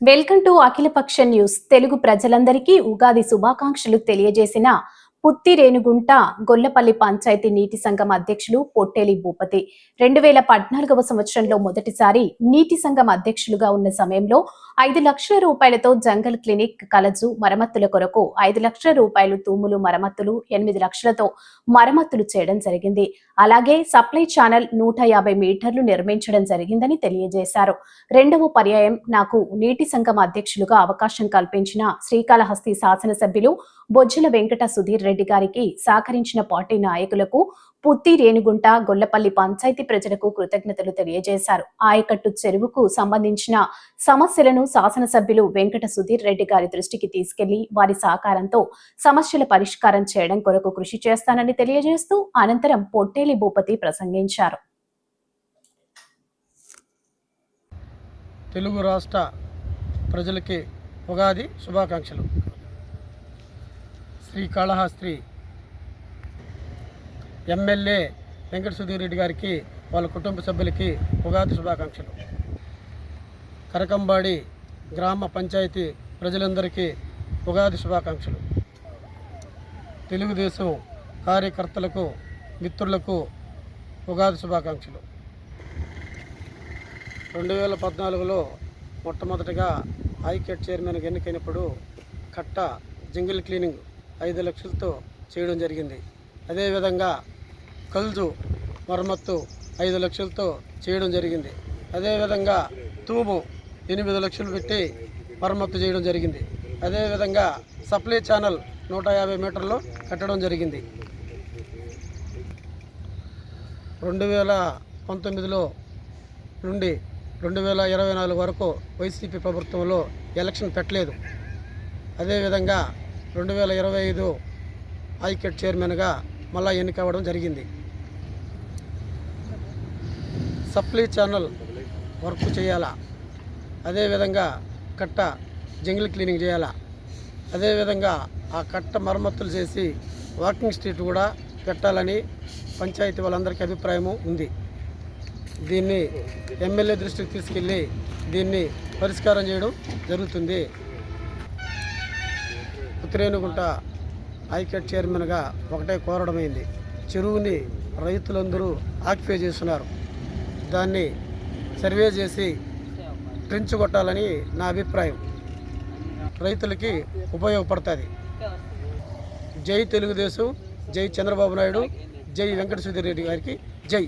Welcome to Akhilapaksha news. Telugu ప్రజలందరికీ ఉగాది శుభాకాంక్షలు తెలియజేసిన పుత్తి రేణుగుంట గొల్లపల్లి పంచాయతీ నీటి సంఘం అధ్యక్షులు పొట్టేలి భూపతి. రెండు వేల పద్నాలుగవ సంవత్సరంలో మొదటిసారి నీటి సంఘం అధ్యక్షులుగా ఉన్న సమయంలో ఐదు లక్షల రూపాయలతో జంగల్ క్లినిక్ కలజు మరమ్మతుల కొరకు ఐదు లక్షల రూపాయలు తూములు మరమ్మతులు ఎనిమిది లక్షలతో మరమ్మతులు చేయడం జరిగింది. అలాగే సప్లై ఛానల్ నూట యాభై మీటర్లు నిర్మించడం జరిగిందని తెలియజేశారు. రెండవ పర్యాయం నాకు నీటి సంఘం అధ్యక్షులుగా అవకాశం కల్పించిన శ్రీకాళహస్తి శాసనసభ్యులు బొజ్జల వెంకట సుధీర్ రెడ్డి గారికి సహకరించిన పార్టీ నాయకులకు పుత్తి రేణుగుంట గొల్లపల్లి పంచాయతీ ప్రజలకు కృతజ్ఞతలు తెలియజేశారు. ఆయకట్టు చెరువుకు సంబంధించిన సమస్యలను శాసనసభ్యులు వెంకట సుధీర్ రెడ్డి గారి దృష్టికి తీసుకెళ్ళి వారి సహకారంతో సమస్యల పరిష్కారం చేయడం కొరకు కృషి చేస్తానని తెలియజేస్తూ అనంతరం పొట్టేలి భూపతి ప్రసంగించారు. తెలుగు రాష్ట్ర ప్రజలకి ఉగాది శుభాకాంక్షలు. శ్రీకాళహస్త్రి ఎమ్మెల్యే వెంకట సుధీర్ రెడ్డి గారికి వాళ్ళ కుటుంబ సభ్యులకి ఉగాది శుభాకాంక్షలు. కరకంబాడి గ్రామ పంచాయతీ ప్రజలందరికీ ఉగాది శుభాకాంక్షలు. తెలుగుదేశం కార్యకర్తలకు మిత్రులకు ఉగాది శుభాకాంక్షలు. రెండు వేల పద్నాలుగులో మొట్టమొదటిగా ఐకెట్ చైర్మన్గా ఎన్నికైనప్పుడు కట్ట జింగిల్ క్లీనింగ్ ఐదు లక్షలతో చేయడం జరిగింది. అదేవిధంగా కల్జు మరమ్మత్తు ఐదు లక్షలతో చేయడం జరిగింది. అదేవిధంగా తూము ఎనిమిది లక్షలు పెట్టి మరమ్మత్తు చేయడం జరిగింది. అదేవిధంగా సప్లై ఛానల్ నూట యాభై మీటర్లు కట్టడం జరిగింది. రెండు వేల పంతొమ్మిదిలో నుండి రెండు వేల ఇరవై నాలుగు వరకు వైసీపీ ప్రభుత్వంలో ఎలక్షన్ పెట్టలేదు. అదేవిధంగా రెండు వేల ఇరవై ఐదు ఐకెట్ చైర్మన్గా మళ్ళా ఎన్నికవ్వడం జరిగింది. సప్లై ఛానల్ వర్క్ చేయాలా? అదేవిధంగా కట్ట జంగిల్ క్లీనింగ్ చేయాలా? అదేవిధంగా ఆ కట్ట మరమ్మతులు చేసి వాకింగ్ స్ట్రీట్ కూడా పెట్టాలని పంచాయతీ వాళ్ళందరికీ అభిప్రాయము ఉంది. దీన్ని ఎమ్మెల్యే దృష్టికి తీసుకెళ్ళి దీన్ని పరిష్కారం చేయడం జరుగుతుంది. ఉత్తరేణుగుంట ఐకెట్ చైర్మన్గా ఒకటే కోరడమైంది. చెరువుని రైతులందరూ ఆక్యుపై చేస్తున్నారు. దాన్ని సర్వే చేసి ట్రెంచ్ కొట్టాలని నా అభిప్రాయం. రైతులకి ఉపయోగపడుతుంది. జై తెలుగుదేశం జై చంద్రబాబు నాయుడు జై వెంకట సుధీర్ రెడ్డి గారికి జై.